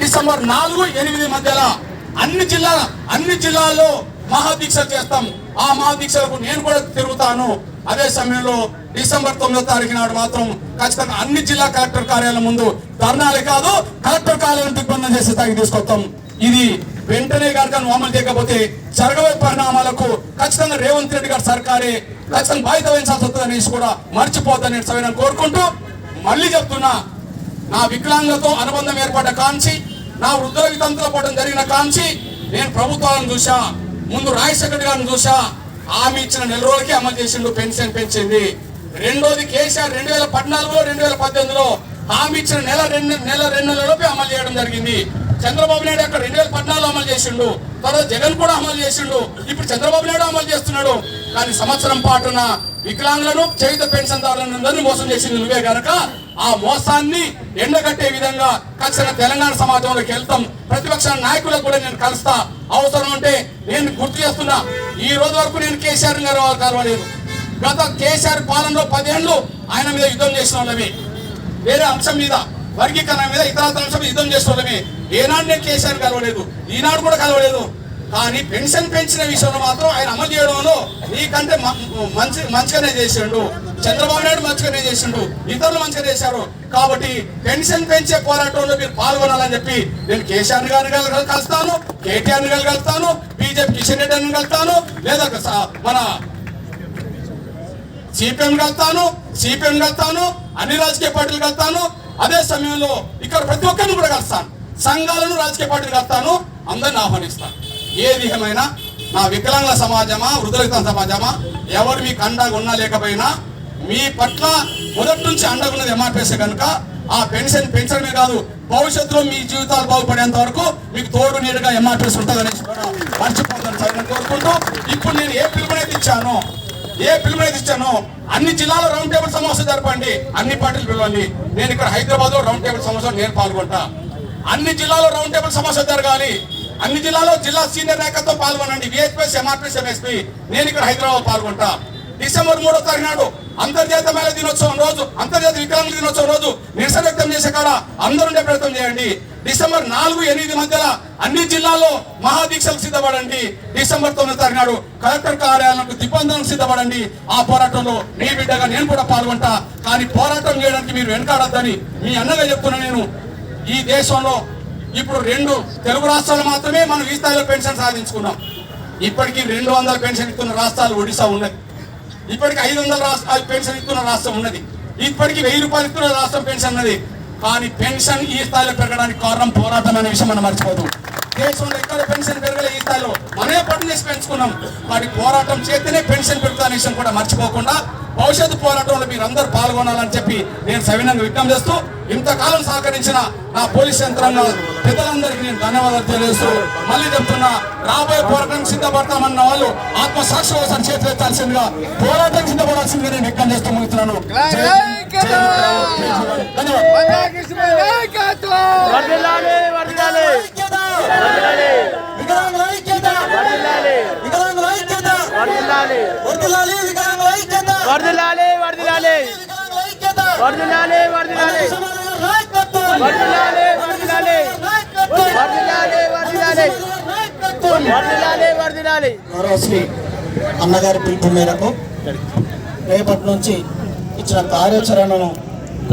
December నాలుగు ఎనిమిది మధ్యలో అన్ని జిల్లాల అన్ని జిల్లాల్లో మహాదీక్ష చేస్తాం ఆ మహాదీక్షలకు నేను కూడా తిరుగుతాను. అదే సమయంలో డిసెంబర్ తొమ్మిదో తారీఖు నాడు మాత్రం ఖచ్చితంగా అన్ని జిల్లా కలెక్టర్ కార్యాలయం ముందు ధర్నాలే కాదు కలెక్టర్ కార్యాలయం దిగ్బంధం చేసే స్థాయికి తీసుకొస్తాం. ఇది వెంటనే కనుక నువ్వు అమలు చేయకపోతే జరగబోయే పరిణామాలకు ఖచ్చితంగా రేవంత్ రెడ్డి గారి సర్కారే ఖచ్చితంగా బాధ్యత వహించాల్సి వస్తుంది అనేసి కూడా మర్చిపోతానని సవిన కోరుకుంటూ మళ్ళీ చెప్తున్నా నా వికలాంగులతో అనుబంధం ఏర్పడ్డ కాంచి నా వృద్ధుల వితంతుల పడడం జరిగిన కాంచి నేను ప్రభుత్వాలను చూసా ముందు రాజశేఖర్ గారిని చూసా ఆమె ఇచ్చిన నెల రోజులకి అమలు చేసిండు పెన్షన్ పెంచింది. రెండోది కేసీఆర్ రెండు వేల పద్నాలుగులో రెండు వేల పద్దెనిమిదిలో హామీ ఇచ్చిన నెల రెండు నెల రెండు నెలలలోపే అమలు చేయడం జరిగింది. చంద్రబాబు నాయుడు అక్కడ రెండు వేల పద్నాలుగులో అమలు చేసిండు. తర్వాత జగన్ కూడా అమలు చేసిండు. ఇప్పుడు చంద్రబాబు నాయుడు అమలు చేస్తున్నాడు. కానీ సంవత్సరం పాటున వికలాంగులను చేయుత పెన్షన్దారులను అందరినీ మోసం చేసింది నువ్వే గనక. ఆ మోసాన్ని ఎండగట్టే విధంగా ఖచ్చితంగా తెలంగాణ సమాజంలోకి వెళ్తాం. ప్రతిపక్ష నాయకులకు కూడా నేను కలుస్తా. అవసరం ఉంటే నేను గుర్తు చేస్తున్నా. ఈ రోజు వరకు నేను కేసీఆర్ గారు కలవలేదు. గత కేసీఆర్ పాలనలో పదేళ్ళు ఆయన మీద యుద్ధం చేసిన వాళ్ళవి వేరే అంశం మీద వర్గీకరణ మీద ఇతర అంశం యుద్ధం చేసిన ఏనాడు నేను కేసీఆర్ కలవలేదు ఈనాడు కూడా కలవలేదు. కానీ పెన్షన్ పెంచిన విషయంలో మాత్రం ఆయన అమలు చేయడంలో నీకంటే మంచి మంచిగానే చేసిండు. చంద్రబాబు నాయుడు మంచిగానే చేసిండు. ఇతరులు మంచిగా చేశారు. కాబట్టి పెన్షన్ పెంచే పోరాటంలో మీరు పాల్గొనాలని చెప్పి నేను కేసీఆర్ గారిని కలుస్తాను కేటీఆర్ గారు కలుస్తాను బీజేపీ కిషన్ రెడ్డి గారిని కలుస్తాను లేదా మన సిపిఎం కలుతాను సిపిఎం కలుతాను అన్ని రాజకీయ పార్టీలు కలుతాను అదే సమయంలో ఇక్కడ ప్రతి ఒక్కరిని కూడా కలుస్తాను. సంఘాలను రాజకీయ పార్టీలు కలుస్తాను అందరిని ఆహ్వానిస్తాను. ఏ విధమైన నా వికలాంగుల సమాజమా వృద్ధుల సమాజమా ఎవరు మీకు అండగా ఉన్నా లేకపోయినా మీ పట్ల మొదటి నుంచి అండగా ఉన్నది ఎంఆర్పీఎస్ కనుక ఆ పెన్షన్ పెంచడమే కాదు భవిష్యత్తులో మీ జీవితాలు బాగుపడేంత వరకు మీకు తోడు నీడుగా ఎంఆర్పీఎస్ ఉంటుందని కూడా మర్చిపోతాను సార్ నేను కోరుకుంటూ ఇప్పుడు నేను ఏ పిలుపునైతే ఇచ్చానో ఏ పిలుపునైతే ఇచ్చానో అన్ని జిల్లాలో రౌండ్ టేబుల్ సమావేశం జరపండి. అన్ని పార్టీలు పిలవండి. నేను ఇక్కడ హైదరాబాద్లో రౌండ్ టేబుల్ సమావేశం నేను పాల్గొంటా. అన్ని జిల్లాలో రౌండ్ టేబుల్ సమావేశం జరగాలి. అన్ని జిల్లాలో జిల్లా సీనియర్ నాయకత్వం పాల్గొనండి. విహెచ్పిఎస్ ఎంఆర్పిఎస్ ఎంఎస్పీ నేను ఇక్కడ హైదరాబాద్ పాల్గొంటా. డిసెంబర్ మూడో తారీఖు నాడు అంతర్జాతీయ మహిళా దినోత్సవం రోజు అంతర్జాతీయ వికలాంగుల దినోత్సవం రోజు నిరసన వ్యక్తం చేసే కాడ అందరూ ఉండే ప్రయత్నం చేయండి. డిసెంబర్ నాలుగు ఎనిమిది మధ్యన అన్ని జిల్లాల్లో మహాదీక్షలకు సిద్ధపడండి. డిసెంబర్ తొమ్మిది తారీఖు నాడు కలెక్టర్ కార్యాలయాలకు దిబ్బందనకు సిద్ధపడండి. ఆ పోరాటంలో నీ బిడ్డగా నేను కూడా పాల్గొంటా. కానీ పోరాటం చేయడానికి మీరు వెనకాడద్దని మీ అన్నగా చెప్తున్నా నేను. ఈ దేశంలో ఇప్పుడు రెండు తెలుగు రాష్ట్రాలు మాత్రమే మనం ఈ స్థాయిలో పెన్షన్ సాధించుకున్నాం. ఇప్పటికీ రెండు వందల పెన్షన్ ఇస్తున్న రాష్ట్రాలు ఒడిశా ఉన్నాయి ఇప్పటికి ఐదు వందల రాష్ట్ర పెన్షన్ ఇస్తున్న రాష్ట్రం ఉన్నది. ఇప్పటికి వెయ్యి రూపాయలు ఇస్తున్న రాష్ట్రం పెన్షన్ ఉన్నది. కానీ పెన్షన్ ఈ స్థాయిలో పెరగడానికి కారణం పోరాటం అనే విషయం మనం మర్చిపోదు దేశంలో ఎక్కడ పెన్షన్ పెరగలే ఈ స్థాయిలో మనమే పట్టు చేసి పెంచుకున్నాం వాటి పోరాటం చేస్తేనే పెన్షన్ పెరుగుతున్న విషయం కూడా మర్చిపోకుండా భవిష్యత్తు పోరాటంలో మీరు అందరూ పాల్గొనాలని చెప్పి నేను సవినంగా విజ్ఞప్తి చేస్తూ ఇంతకాలం సహకరించిన నా పోలీస్ యంత్రాంగ పెద్దలందరికీ నేను ధన్యవాదాలు తెలియజేస్తూ మళ్ళీ చెప్తున్నా రాబోయే పోరాటం సిద్ధపడతామన్న వాళ్ళు ఆత్మసాక్షి ఒకసారి చేతులు ఎత్తాల్సిందిగా పోరాటం సిద్ధపడాల్సిందిగా నేను విజ్ఞప్తి చేస్తూ శ్రీరామ్. ధన్యవాదాలు ఐక్యత వర్ధిల్లాలి వర్ధిల్లాలి వికలాంగుల ఐక్యత వర్ధిల్లాలి వర్ధిల్లాలి సమాజ నాయకత్వం వర్ధిల్లాలి వర్ధిల్లాలి గౌరవశ్రీ అన్నగారి పిలుపు మేరకు రేపటి నుంచి ఇచ్చిన కార్యాచరణను